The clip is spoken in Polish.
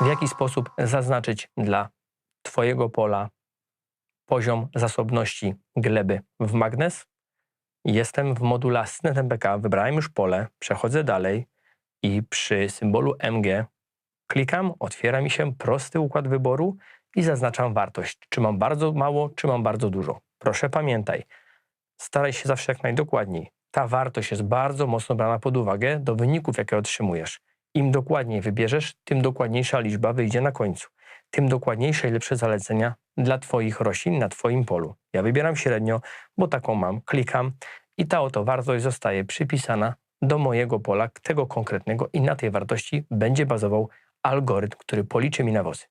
w jaki sposób zaznaczyć dla Twojego pola poziom zasobności gleby w magnez. Jestem w module asystent MPK, wybrałem już pole, przechodzę dalej i przy symbolu MG klikam, otwiera mi się prosty układ wyboru i zaznaczam wartość, czy mam bardzo mało, czy mam bardzo dużo. Proszę pamiętaj, staraj się zawsze jak najdokładniej. Ta wartość jest bardzo mocno brana pod uwagę do wyników, jakie otrzymujesz. Im dokładniej wybierzesz, tym dokładniejsza liczba wyjdzie na końcu. Tym dokładniejsze i lepsze zalecenia dla Twoich roślin na Twoim polu. Ja wybieram średnio, bo taką mam, klikam i ta oto wartość zostaje przypisana do mojego pola, tego konkretnego i na tej wartości będzie bazował algorytm, który policzy mi nawozy.